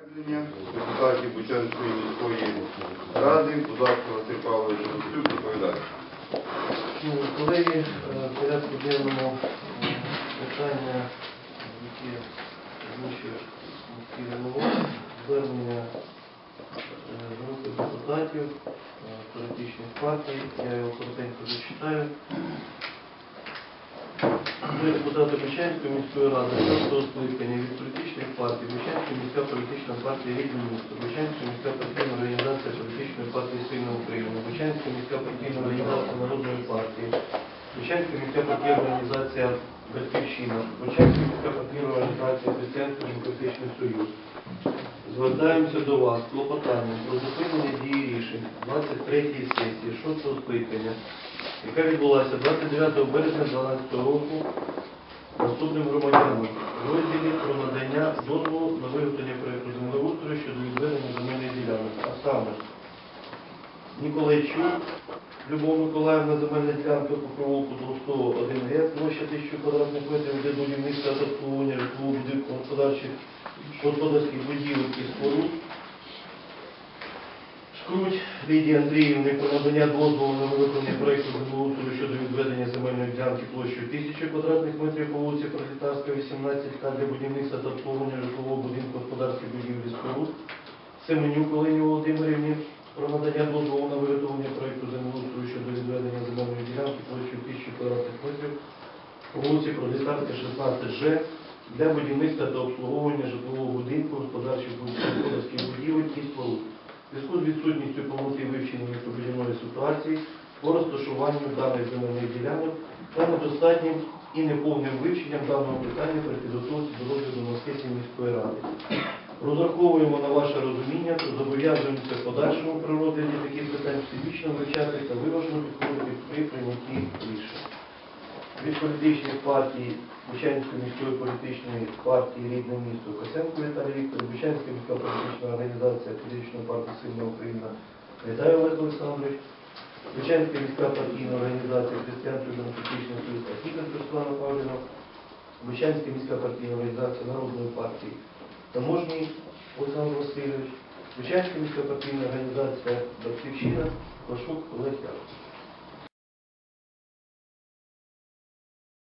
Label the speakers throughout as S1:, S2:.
S1: Звернення депутатів Бучанської міської ради, будь ласка, Василь Павлович Ростюк, доповідає.
S2: Ну, Колеги, е, в порядку денному е, питання, які озвучив міський голова, звернення е, групи депутатів політичних партій. Я його коротенько зачитаю. Ми депутати Бучанської міської ради шостого скликання від політичних партій, Бучанська міська політична партія «Рідне місто», Бучанська міська партійна організація політичної партії Сильна Україна, Бучанська міська партійна організація Народної партії, Бучанська міська партійна організація Батьківщина, Бучанська міська партійна організація Християнський демократичний союз. Звертаємося до вас з клопотанням про зупинення дії рішень 23-ї сесії 6-го скликання, яка відбулася 29 березня 2012 року наступним громадянам. В розділі про надання дозволу на виготовлення проєкту землеустрою щодо відведення земельних ділянок, а саме Ніколайчук Любов Миколаївна, земельна ділянка по провулку Толстого 1 г, площа 1000 квадратних метрів, де будівництво та обслуговування житлового будинку господарчих господарських будівель і споруд. Шкруть Лідії Андріївни про надання дозволу на виготовлення проєкту землеустрою щодо відведення земельної ділянки площею 1000 квадратних метрів по вулиці Пролетарська, 18 для будівництва та житлового будинку господарських будівель і споруд. Семенюк Олені Володимирівні про надання дозволу на виготовлення проєкту землеустрою щодо відведення земельної ділянки площею 1000 квадратних метрів по вулиці Пролетарська, 16Ж для будівництва та обслуговування житлового будинку, господарчих господарських будівель і споруд. Зв'язку з відсутністю повноти вивчення містобудівної ситуації по розташуванню даних земельних ділянок та недостатнім і неповним вивченням даного питання при підготовці до розгляду сесії міської ради. Розраховуємо на ваше розуміння та зобов'язуємося в подальшому при розгляді таких питань всебічно вивчати та виважено підходити при прийнятті рішень. Від політичних партій Бучанської міської політичної партії Рідне місто Косенко Віталій Вікторович, Бучанська міська політична організація політичної партії Сильна Україна Гайдай Олег Олександрович, Бучанська міська партійна організація Християнський демократичний союз Ахітов Руслана Павлівна, Бучанська міська партійна організація Народної партії Таможній Олександр Васильович, Бучанська міська партійна організація Батьківщина Пашук Олег Яковлевич.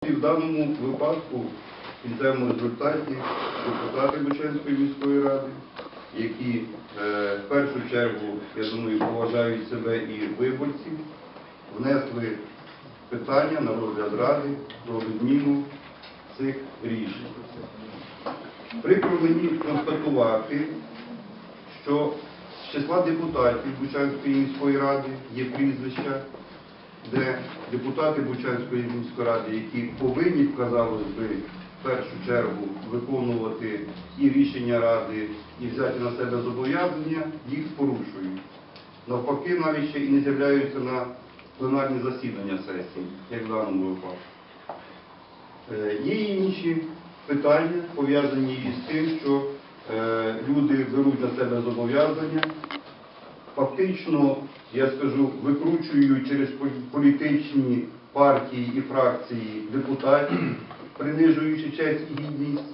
S1: В даному випадку кінцевому результаті депутати Бучанської міської ради, які е, в першу чергу, я думаю, поважають себе і виборців, внесли питання на розгляд ради про відміну цих рішень. Прикро мені констатувати, що з числа депутатів Бучанської міської ради є прізвища, де депутати Бучанської міської ради, які повинні, казалось би, в першу чергу виконувати і рішення ради, і взяти на себе зобов'язання, їх порушують. Навпаки, навіть ще і не з'являються на пленарні засідання сесії, як в даному випадку. Е, Є інші питання, пов'язані із тим, що е, люди беруть на себе зобов'язання, фактично, я скажу, викручують через політичні партії і фракції депутатів, принижуючи честь і гідність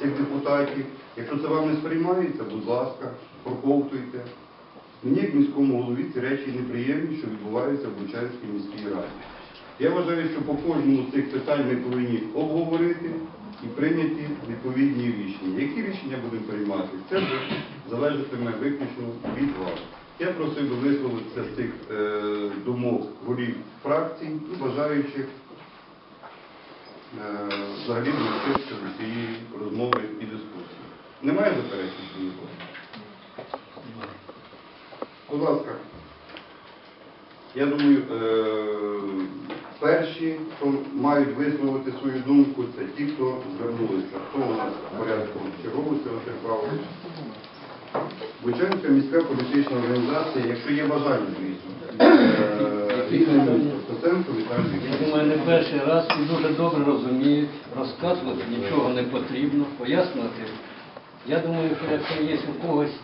S1: цих депутатів. Якщо це вам не сприймається, будь ласка, проковтуйте. Мені, як міському голові, ці речі неприємні, що відбуваються в Бучанській міській раді. Я вважаю, що по кожному з цих питань ми повинні обговорити і прийняти відповідні рішення. Які рішення будемо приймати? Це вже залежатиме виключно від вас. Я просив би висловитися з цих е, думок голів фракцій і бажаючих е, взагалі долучитися до цієї розмови і дискусії. Немає заперечень нікого? Будь ласка. Я думаю, е, перші, хто мають висловити свою думку, це ті, хто звернулися. Хто у нас в порядку черговий Василь Павлович? Бучанська міська політична організація, якщо є бажання, звісно. Е, Рідне Віталій
S3: не перший раз і дуже добре розуміють, розказувати нічого не потрібно, пояснювати. Я думаю, що якщо є у когось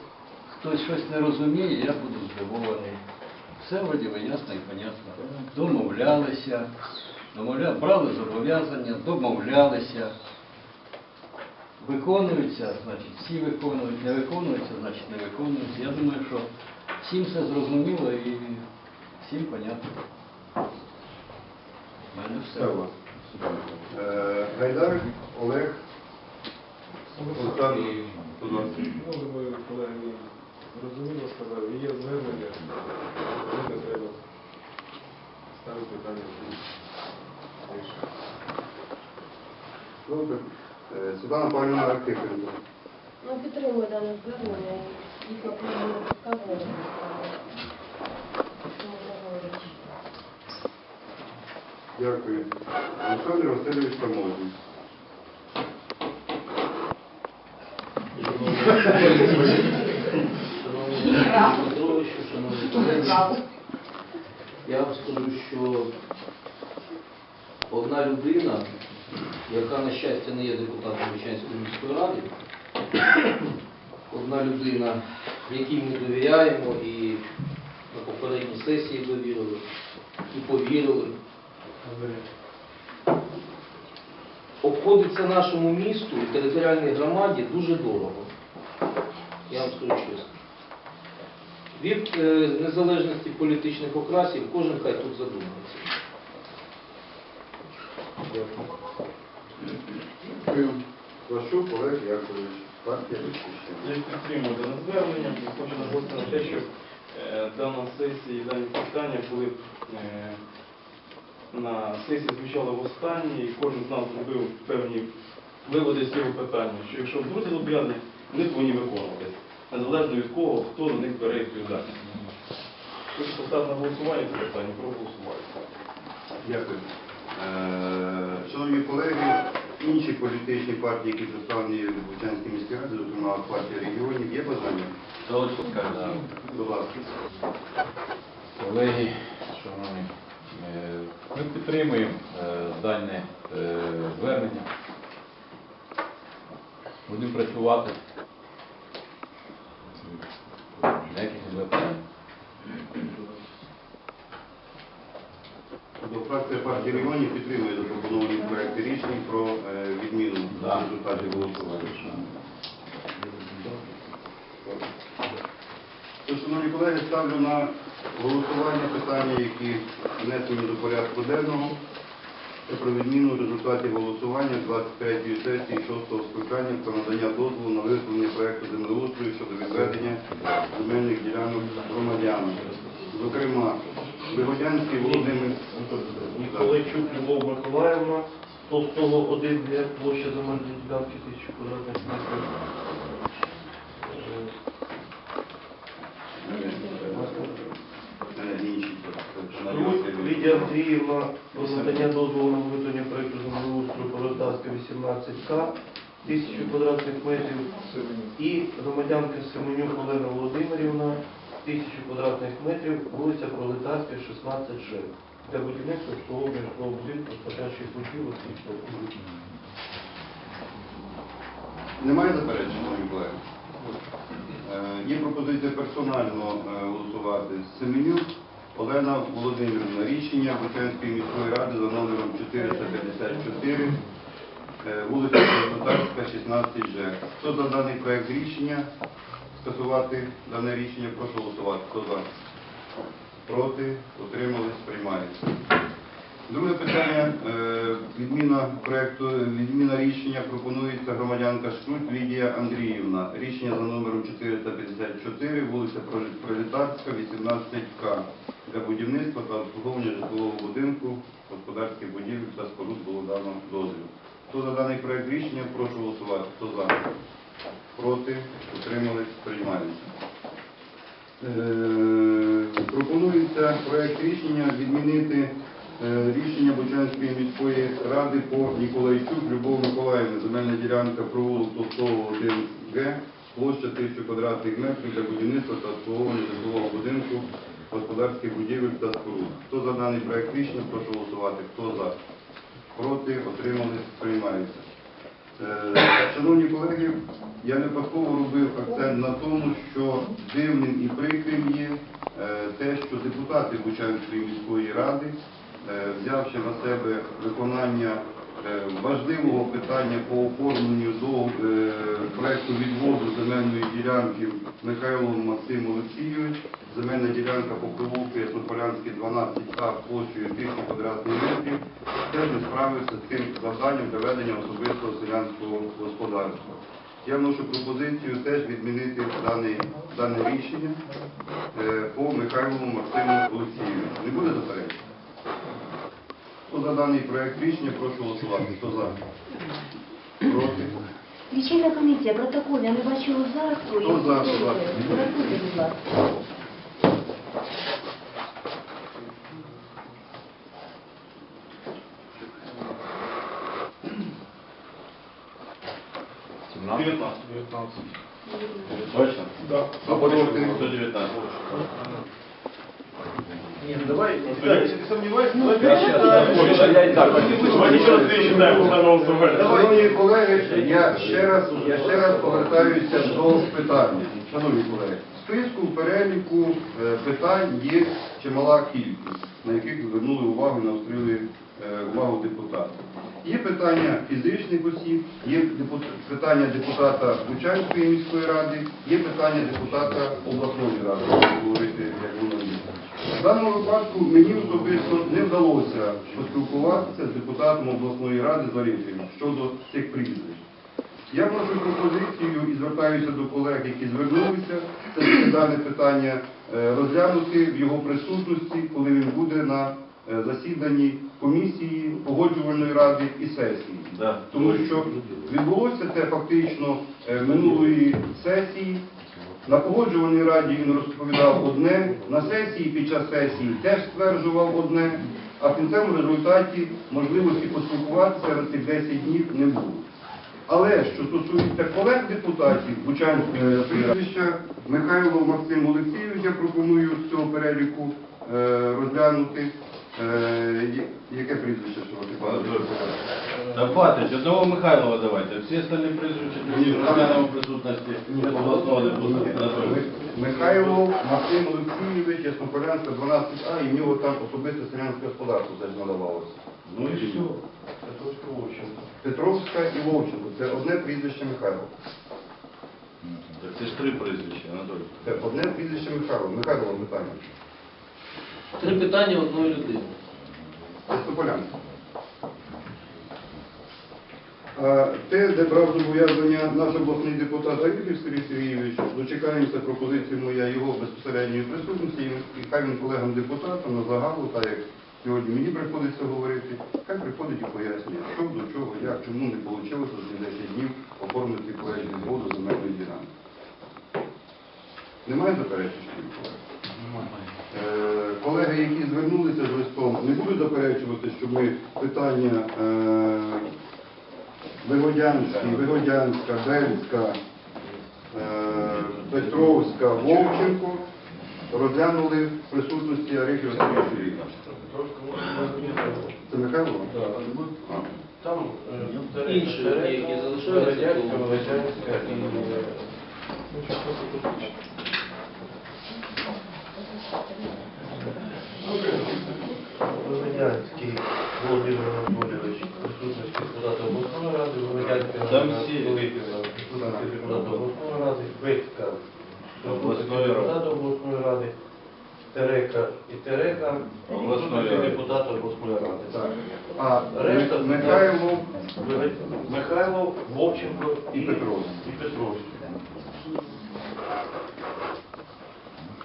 S3: хтось щось не розуміє, я буду здивований. Все вроді би ясно і понятно. Домовлялися, домовля... брали зобов'язання, домовлялися. виконуються, значить всі виконують, не виконуються, значить не виконуються. Я думаю, що всім все зрозуміло і всім понятно. У мене все.
S1: Е, Гайдар Олег Олександр, будь ласка.
S4: Ну, думаю, колеги зрозуміло сказали, є звернення, не треба ставити питання. Рішення.
S1: Добре. Е, Світлана Павлівна Архипенко.
S5: Ну, підтримую дане звернення. Дійсно, потрібно розказувати. Що можна говорити?
S1: Дякую. Олександр Васильович Таможний.
S6: Шановний Петровичу, шановні колеги, я вам скажу, що одна людина, яка, на щастя, не є депутатом Вічанської міської ради, одна людина, якій ми довіряємо і на попередній сесії довірили, і повірили, обходиться нашому місту і територіальній громаді дуже дорого. Я вам скажу чесно. Від е, незалежності політичних окрасів кожен хай тут задумається.
S1: Ващук Олег Яковлевич. Партія Батьківщина.
S7: Я підтримую дане звернення хочу наголосити на те, що е, дана сесія і дані питання були е, на сесії звучали в останній, і кожен з нас зробив певні виводи з цього питання, що якщо будуть зобов'язані, вони повинні виконуватися, незалежно від кого, хто на них бере відповідальність. Хочу поставити на голосування це питання, проголосувати.
S1: Дякую. Е, Шановні колеги, інші політичні партії, які представлені в Бучанській міській раді, зокрема партія регіонів, є бажання? Будь ласка.
S8: Колеги, шановні, е, ми підтримуємо е, дане звернення. Будемо працювати.
S1: Партії регіонів підтримує запропоновані проекти рішень про е, відміну результатів голосування. Шановні колеги, ставлю на голосування питання, які внесені до порядку денного. Це про відміну результатів голосування 23-ї сесії 6-го скликання про надання дозволу на виготовлення проекту землеустрою щодо відведення земельних ділянок громадянам. Зокрема, Вигодянський Володимир
S2: Ніколайчук Любов Миколаївна, Толстого 1 г, площа земельної ділянки 1000 квадратних метрів. Лідія Андріївна про дозволу на виготовлення проєкту землеустрою Пролетарська 18К, 1000 квадратних метрів. І громадянка Семенюк Олена Володимирівна, 1000 квадратних метрів, вулиця Пролетарська, 16Ж. Для будівництва обслуговування житлового будинку, спочатчих будівель і всього.
S1: Немає заперечень, шановні колеги? Е, Є пропозиція персонально е, голосувати. Семенюк Олена Володимирівна. Рішення Бучанської міської ради за номером 454, е, вулиця Пролетарська, 16Ж. Хто за даний проект рішення? Скасувати дане рішення, прошу голосувати. Хто за? Проти? Утримались? Приймається. Друге питання. е, Відміна проекту, відміна рішення пропонується громадянка Шкрут Лідія Андріївна. Рішення за номером 454, вулиця Пролетарська, 18К. Для будівництва та обслуговування житлового будинку, господарських будівель та споруд було дано дозвіл. Хто за даний проект рішення, прошу голосувати. Хто за? Проти? Утримались? Приймається. Е, Пропонується проект рішення відмінити е, рішення Бучанської міської ради по Ніколайчук Любов Миколаївна, земельна ділянка провулок Толстого 1Г, площа 1000 квадратних метрів для будівництва та обслуговування житлового будинку, господарських будівель та споруд. Хто за даний проект рішення, прошу голосувати. Хто за? Проти? Отримались? Приймається. Е, Шановні колеги, я випадково робив акцент на тому, що дивним і прикрим є е, те, що депутати Бучанської міської ради, е, взявши на себе виконання важливого питання по оформленню до е, проекту відводу земельної ділянки Михайло Максим Олексійович. Земельна ділянка по провулку Яснополянський 12А площею 1000 квадратних метрів. Теж не справився з тим завданням доведення особистого селянського господарства. Я вношу пропозицію теж відмінити дане, дане рішення е, по Михайлову Максиму Олексійовичу. Не буде заперечень? Хто за даний проект рішення, прошу голосувати. Хто за? Проти?
S9: Лічильна комісія, протокол, я не бачила за,
S1: Хто за, будь ласка?
S9: Будь ласка.
S8: Точно?
S1: Хто проти?
S8: 119.
S2: Если ты сомневаешься, давай.
S1: Шановні колеги, я ще раз, я ще раз повертаюся до питання. Шановні колеги, в списку в переліку е, питань є чимала кількість, на яких звернули увагу, наострили е, увагу депутати. Є питання фізичних осіб, є депут- питання депутата Бучанської міської ради, є питання депутата обласної ради, якщо говорити, як воно є. В даному випадку мені особисто не вдалося поспілкуватися з депутатом обласної ради Зарічем щодо цих прізвищ. Я вношу пропозицію і звертаюся до колег, які звернулися, це дане питання е, розглянути в його присутності, коли він буде на е, засіданні комісії, погоджувальної ради і сесії. Тому що відбулося це фактично е, минулої сесії. На погоджувальній раді він розповідав одне, на сесії під час сесії теж стверджував одне, а в кінцевому результаті можливості поспілкуватися на цих 10 днів не було. Але що стосується колег депутатів Бучанської прізвища Михайло Максим Олексійович, я пропоную з цього переліку е, розглянути. Е, яке прізвище, що ви?
S8: Та хватить, одного Михайлова давайте. Всі остальні прізвища розглянемо присутності обласного депутата Анатолія.
S1: Михайло Максим Олексійович, Яснополянська, 12А, і в нього там особисте селянське господарство теж надавалося.
S2: Ну и все. Это очень Вовченко.
S1: Петровська і Вовченко. Це одне прізвище Михайло.
S8: Так це ж три прізвища, Анатолій.
S1: Це одне прізвище Михайло. Михайло питання.
S6: Три питання одної людини.
S1: Яснополянська. Те, де брав зобов'язання наш обласний депутат Загибів Сергій Сергійович, дочекаємося пропозиції моя його безпосередньої присутності, і хай він колегам депутатам на загалу, так як сьогодні мені приходиться говорити, хай приходить і пояснює, що до чого, як, чому не вийшло за ці 10 днів оформити проєкт відводу земельної ділянки. Немає заперечень, колеги? Е, Колеги, які звернулися з листом, не будуть заперечувати, що ми питання е, Вигодянська, Вигодянська, Бельська, е, Петровська, Вовченко розглянули в присутності Сергія Сергійовича. Це Михайло? А.
S2: Там э,
S6: Інші, які залишаються,
S2: Володянська і... Володянський Володимир Анатолійович, присутності депутата обласної ради,
S8: Там
S2: Ганна присутності депутата обласної ради,
S8: Обласної
S2: депутата обласної ради, Терека і Терека,
S8: Обласної
S2: присутності депутата обласної ради.
S1: Так. А
S2: Решта
S1: Михайло
S2: Михайло, Вовченко
S1: і Петровський.
S2: І Петровський.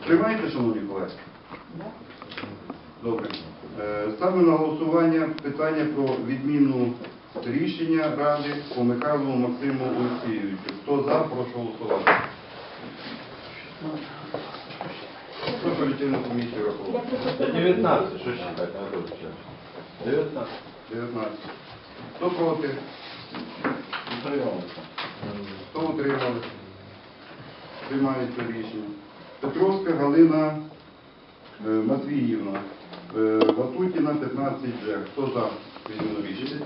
S1: Приймаєте, шановні колеги? Добре. Е, Ставлю на голосування питання про відміну рішення Ради по Михайлову Максиму Олексійовичу. Хто за, прошу голосувати. Прошу лічильну комісію рахувати.
S8: 19, що ще так, Анатолій? 19.
S1: 19. Хто проти?
S8: Утрималися.
S1: Хто утримали? Приймається рішення. Петровська Галина е, Матвіївна. Ватутіна 15 Ж. Хто за відміну рішення?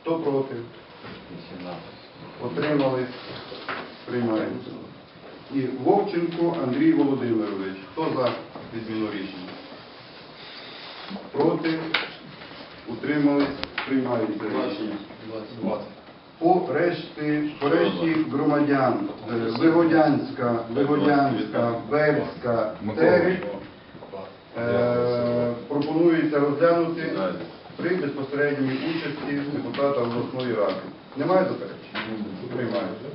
S1: Хто проти?
S8: 18.
S1: Отримали. Приймається. І Вовченко Андрій Володимирович. Хто за відміну рішення? Проти? Утримались? Приймається рішення. По решті, по решті громадян е, Вигодянська, Вигодянська, Верська, Терек е, пропонується розглянути при безпосередній участі депутата обласної ради. Немає заперечень? Приймається.